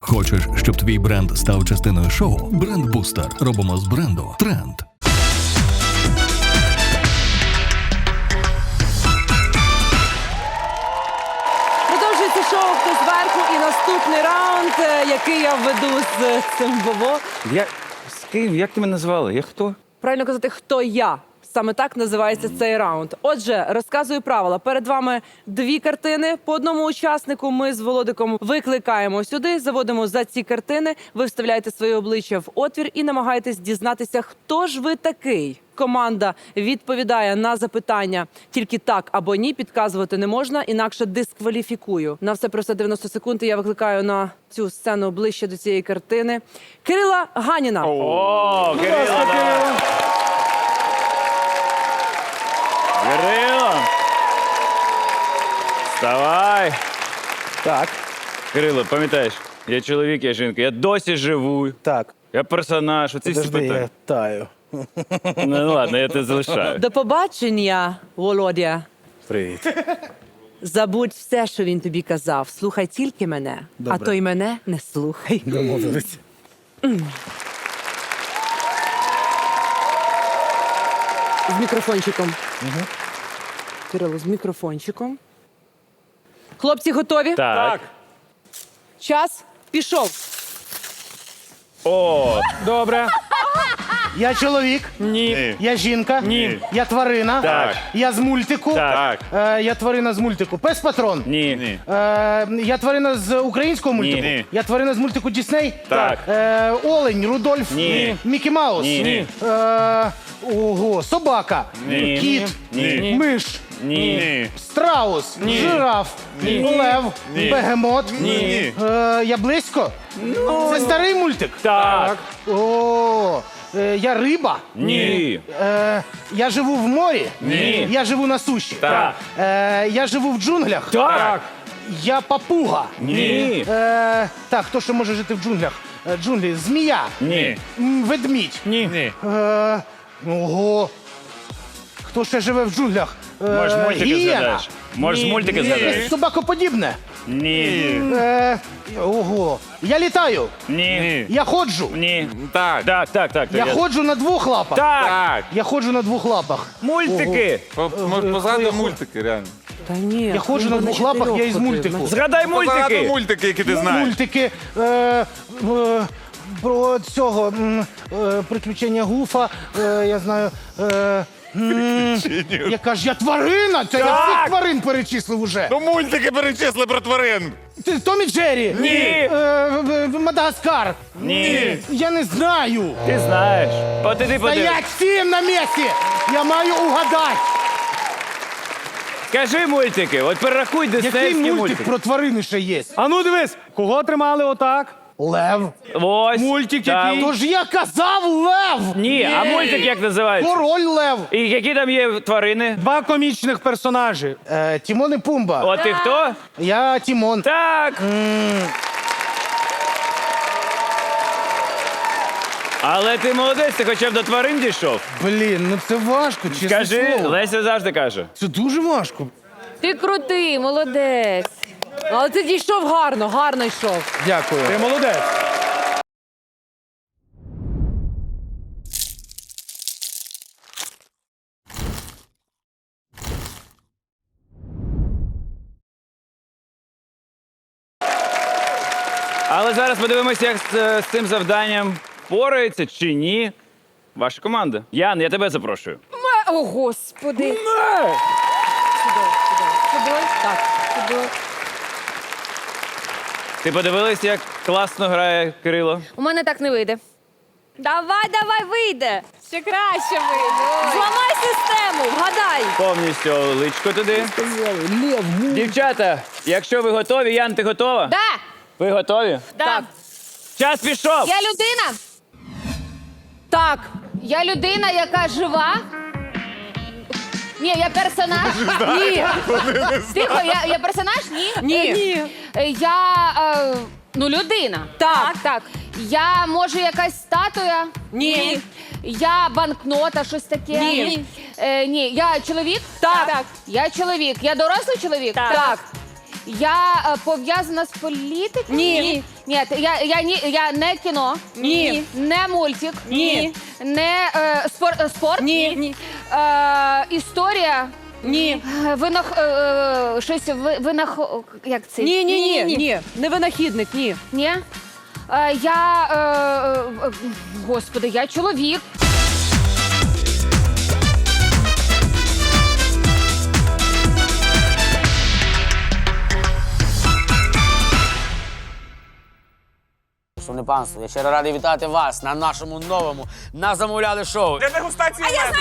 Хочеш, щоб твій бренд став частиною шоу? Бренд-бустер. Робимо з бренду тренд. Продовжується шоу «Хто зверху» і наступний раунд, е, який я веду з цим Вово. Я з ким? Як ти мене назвали? Я хто? Правильно казати, хто я. Саме так називається цей раунд. Отже, розказую правила. Перед вами дві картини. По одному учаснику ми з Володиком викликаємо сюди, заводимо за ці картини. Ви вставляєте своє обличчя в отвір і намагаєтесь дізнатися, хто ж ви такий. Команда відповідає на запитання тільки так або ні. Підказувати не можна, інакше дискваліфікую. На все про все 90 секунд. і Я викликаю на цю сцену ближче до цієї картини. Кирила Ганіна. О, Кирило! Так, Кирило, пам'ятаєш, я чоловік, я жінка, я досі живу, так. я персонаж, оці всі Подожди, питання. я таю. Ну ладно, я тебе залишаю. До побачення, Володя. Привіт. Забудь все, що він тобі казав. Слухай тільки мене, а Добре. то й мене не слухай. Домовились. З мікрофончиком. Кирило, з мікрофончиком. Хлопці готові? Так. Час пішов. О, Добре. Я чоловік, ні. я жінка, Ні. я тварина, Так. я з мультику. Так. Е, я тварина з мультику. Пес патрон. Ні. Ні. Е, я тварина з українського мультику. Ні. Я тварина з мультику Дісней. Так. Е, Олень, Рудольф, Ні. Мікі Маус. Ні. Е, ого, собака, Ні. кіт, Ні. миш, Ні. страус, жираф, лев, бегемот. Ні. Е, я близько? Це старий мультик? Так. О, е, я риба. Ні. Е, я живу в морі. Ні. Я живу на суші. Так. Е, я живу в джунглях. Так. Я папуга. Ні. Е, так, хто ще може жити в джунглях? Е, джунглі. Змія. Ні. М, Ведмідь. Ні. Е, ого. Хто ще живе в джунглях? Е, Можеш мультики гієна. згадаєш. Можеш мультики Якесь згадаєш. собакоподібне. Ні. Е, ого. Я літаю. Ні. Я ходжу. Ні. Так. Так, так, так. Я ходжу на двох лапах. Так. Я ходжу на двох лапах. Мультики. Позаду мультики, реально. Та ні. Я ходжу на двох лапах, я із мультику. Згадай Позаду мультики. мультики, які ти знаєш. Мультики е, е, про цього м, е, приключення Гуфа. Е, я знаю. Е, м, яка ж я тварина? Це я всіх тварин перечислив уже. Ну мультики перечисли про тварин. Ти Томі Джері. Ні. Е, Мадагаскар. Ні. Я не знаю. Ти знаєш. Подиди, подиди. Стоять всім на місці. Я маю угадати. Кажи мультики. От перерахуй Який мультик мультики. про тварини ще є? А ну дивись, кого тримали отак? Лев. Ось. Мультик Так. який? Тож я казав лев. Ні, а мультик як називається? Король лев. І які там є тварини? Два комічних персонажі. Е, Тімон і Пумба. От ти хто? Я Тімон. Так. Але ти молодець, ти хоча б до тварин дійшов. Блін, ну це важко, чесне Скажи, слово. Леся завжди каже. Це дуже важко. Ти крутий, молодець. Але ти дійшов гарно, гарно йшов. Дякую. Ти молодець. Але зараз подивимося, як з, з цим завданням впорається чи ні. Ваша команда. Ян, я тебе запрошую. О, господи. Так. Ти подивилась, як класно грає Кирило? У мене так не вийде. Давай, давай, вийде. Ще краще вийде. Зламай систему, вгадай. Повністю личко туди. Дівчата, якщо ви готові, Ян, ти готова? Да, Ви готові? да. Час пішов! Я людина. Так. Я людина, яка жива. Ні, я персонаж. Ні. Тихо, я, я персонаж? Ні. Ні. Е, Я е, ну людина. Так. так. Я може якась статуя? Ні. Я банкнота, щось таке. Ні. Е, ні, я чоловік? Так. Я чоловік. Я дорослий чоловік? Так. Я е, пов'язана з політикою? Ні. Ні, Ні, я, я, ні, я не кіно. Ні. Не мультик. Ні. Не е, спор, е, спорт. Ні. Е, історія. Ні. Е, Винах, е, е, щось ви- винах... Як це? Ні, ні, ні, ні. Не винахідник, ні. Ні? Е, я... Е, е, господи, я чоловік. Шановне панство, я щиро радий вітати вас на нашому новому на замовляли шоу. Де дегустація меду?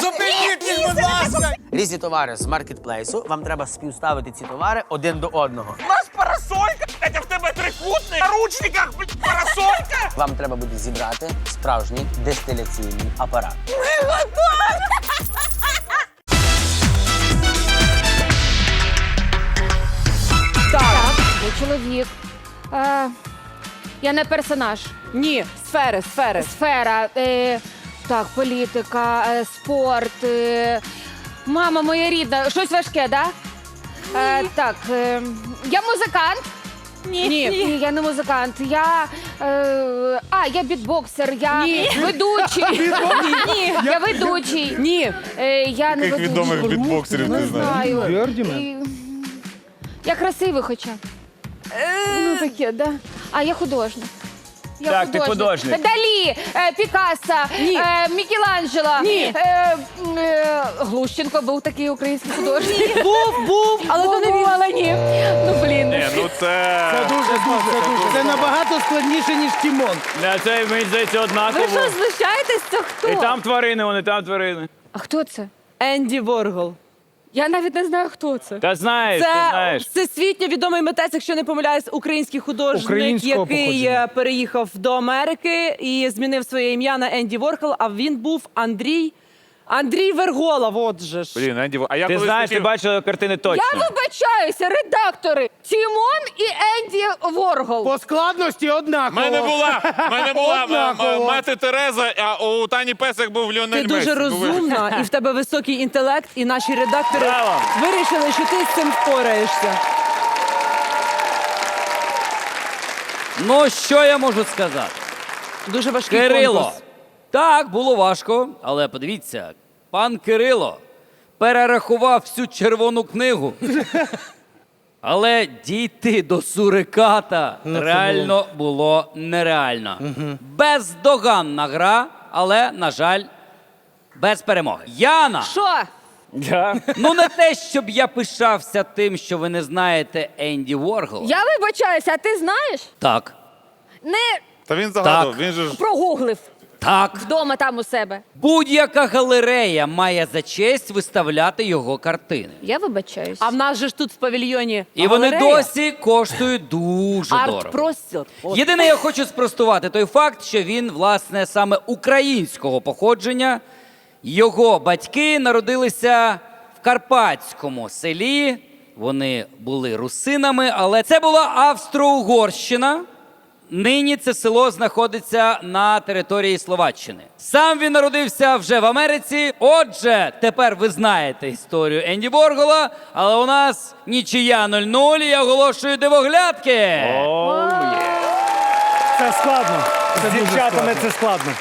Зупиніть їх, будь ласка! Різні товари з маркетплейсу. Вам треба співставити ці товари один до одного. У нас парасолька, а в тебе трикутник на ручниках, блядь, парасолька. Вам треба буде зібрати справжній дистиляційний апарат. Так. Я чоловік. Е, я не персонаж. Ні. Сфери, сфери. Сфера. Е, так, політика, е, спорт. Е, мама моя рідна. Щось важке, да? Е, так, е, я музикант. Ні. Ні, я не музикант. Я. Е, а, я бітбоксер, я Ні. ведучий. Ні, я ведучий. Ні. Е, я не Яких ведучий. відомих бітбоксерів Не ти знаєш? знаю. Бьордіна? І- Я красивий хоча. Ну таке, да. А я художник. Я Так, ти художник. Далі, е, Пікассо, Ні. е, Мікеланджело. Ні. Е, м, е, Глущенко був такий український художник. Був, був, але то не Був, він. але ні. Ну, блін. Ні, ну це... Це дуже, дуже, дуже. Це набагато складніше, ніж Тімон. Для це мені здається Ви однаково. що, знущаєтесь? Це хто? І там тварини, вони там тварини. А хто це? Енді Воргол. Я навіть не знаю, хто це. Та знаєш, ти Це знаєш. всесвітньо відомий митець, якщо не помиляюсь, український художник, Українського який походження. переїхав до Америки і змінив своє ім'я на Енді Ворхол, а він був Андрій. Андрій Верголов, от же ж. Блін, Енді, а я Ти колись знаєш, ти хотів- бачила картини точно. Я вибачаюся, редактори Тімон і Енді Воргол. По складності В однаково. мене була, в мене була м- Однаково. м- мати Тереза, а у Тані Песик був Ліонель Ти дуже Мессі. Ви- розумна, і в тебе високий інтелект, і наші редактори Браво! вирішили, що ти з цим впораєшся. Ну, що я можу сказати? Дуже важкий Кирило. конкурс. Так, було важко, але подивіться, пан Кирило перерахував всю червону книгу. Але дійти до суриката реально було нереально. Бездоганна гра, але, на жаль, без перемоги. Яна! Що? Да. Ну не те, щоб я пишався тим, що ви не знаєте Енді Воргол. Я вибачаюся, а ти знаєш? Так, Не Та він загадав, Так. він же ж... прогуглив так. вдома там у себе. Будь-яка галерея має за честь виставляти його картини. Я вибачаюсь. А в нас же ж тут в павільйоні І вони галерея. досі коштують дуже дорого. арт-простір. От. Єдине, я хочу спростувати той факт, що він, власне, саме українського походження. Його батьки народилися в карпатському селі. Вони були русинами, але це була Австро-Угорщина. Нині це село знаходиться на території Словаччини. Сам він народився вже в Америці. Отже, тепер ви знаєте історію Енді Боргола, але у нас нічия 0-0, і я оголошую дивоглядки. Це складно. З дівчатами це складно.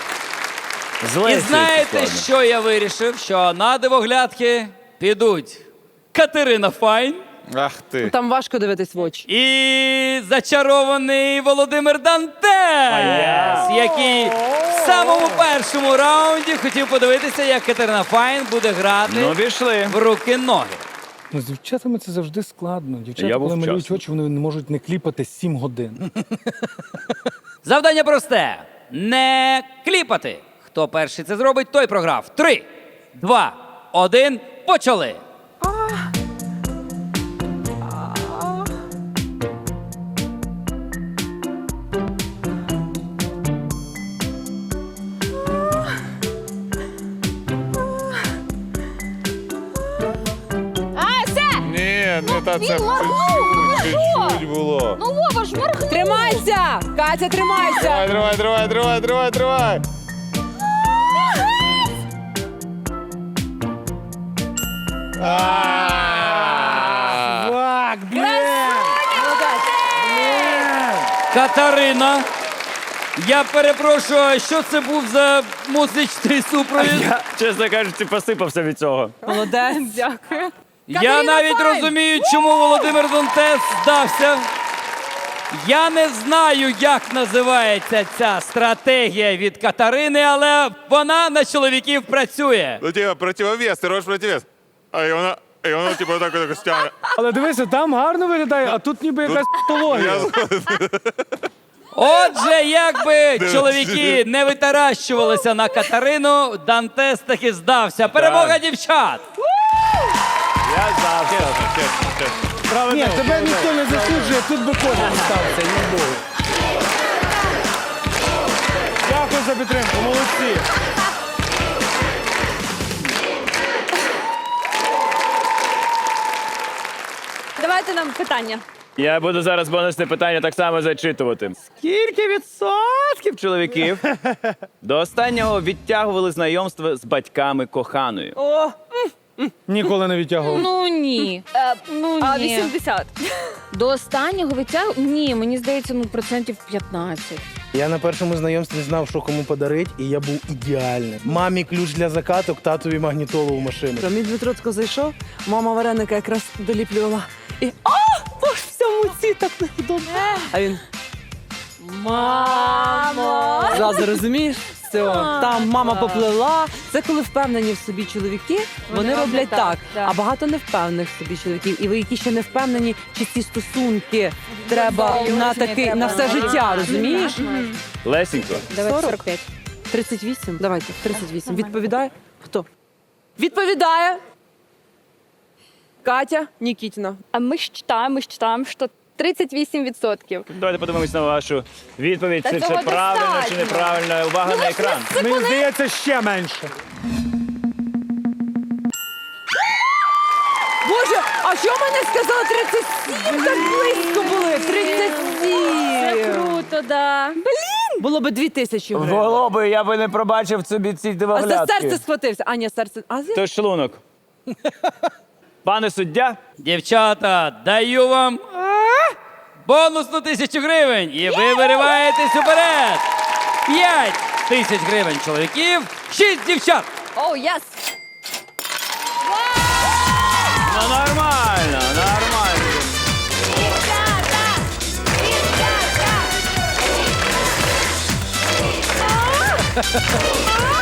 І знаєте, що я вирішив? Що на дивоглядки підуть Катерина Файн Ах ти. Там важко дивитись в очі. і зачарований Володимир Дантес, який в самому першому раунді хотів подивитися, як Катерина Файн буде грати Ну, пішли. в руки ноги. Ну, з дівчатами це завжди складно. Дівчата, Я був коли малюють вчасно. очі, вони не можуть не кліпати 7 годин. Завдання просте: не кліпати. Хто перший це зробить, той програв. Три, два, один, почали. та це чуть було. Ну, Вова ж моргнув! Тримайся! Катя, тримайся! Тривай, тривай, тривай, тривай, тривай, тривай. А! Катерина, я перепрошую, а що це був за музичний супровід? Я, чесно кажучи, посипався від цього. Молодець. Дякую. Я навіть розумію, чому Володимир Донтес здався. Я не знаю, як називається ця стратегія від Катерини, але вона на чоловіків працює. Ну, типа, противовес, ти робиш противовес. А і вона, і вона, типу, так, так стягне. Але дивися, там гарно виглядає, а тут ніби якась патологія. Отже, якби чоловіки не витаращувалися на Катерину, Дантес таки здався. Перемога дівчат! Я знав, чесно, чесно, чесно. Ні, тебе ніхто не засуджує, тут би кожен стався, їй Богу. Дякую за підтримку, молодці. Давайте нам питання. Я буду зараз бонусне питання так само зачитувати. Скільки відсотків чоловіків до останнього відтягували знайомство з батьками коханої? О, Ніколи не відтягував. Ну ні. Е, ну а ні. 80. До останнього витягу? Ні, мені здається, ну процентів 15. Я на першому знайомстві знав, що кому подарить, і я був ідеальним. Мамі ключ для закаток, татові магнітолу в машину. Мій Дмитротко зайшов, мама вареника якраз доліплювала. І а, боже, в цьому ці так невдома. А він Мамо! зразу розумієш? Все, там мама поплила. Це коли впевнені в собі чоловіки, вони, Вони роблять так. так, так. А багато невпевнених в собі чоловіків. І ви, які ще не впевнені, чи ці стосунки треба Довго на чи не треба? на все життя, розумієш? 40. 45. 38? Давайте, 38. Відповідає? Хто? Відповідає. Катя Нікітіна. А мы считаем, мы считаем, что 38%. Давайте подивимось на вашу відповідь. Та Чи це цього правильно чи достатньо. неправильно. Увага на екран. Мені здається, ще менше. Боже, а що мене сказали 37? Так близько були. 37. Круто, да. Було би 2 тисячі гривень. Голоби, я би не пробачив собі ці А за дивоглядки. серце схватився. А, ні, серце. А за... То шлунок. Пане суддя, Дівчата, даю вам Бонус на тисячу гривень. І ви вириваєтесь уперед. П'ять тисяч гривень чоловіків, шість дівчат. Оу, єс! Ну нормально, нормально. Дівчата! Дівчата!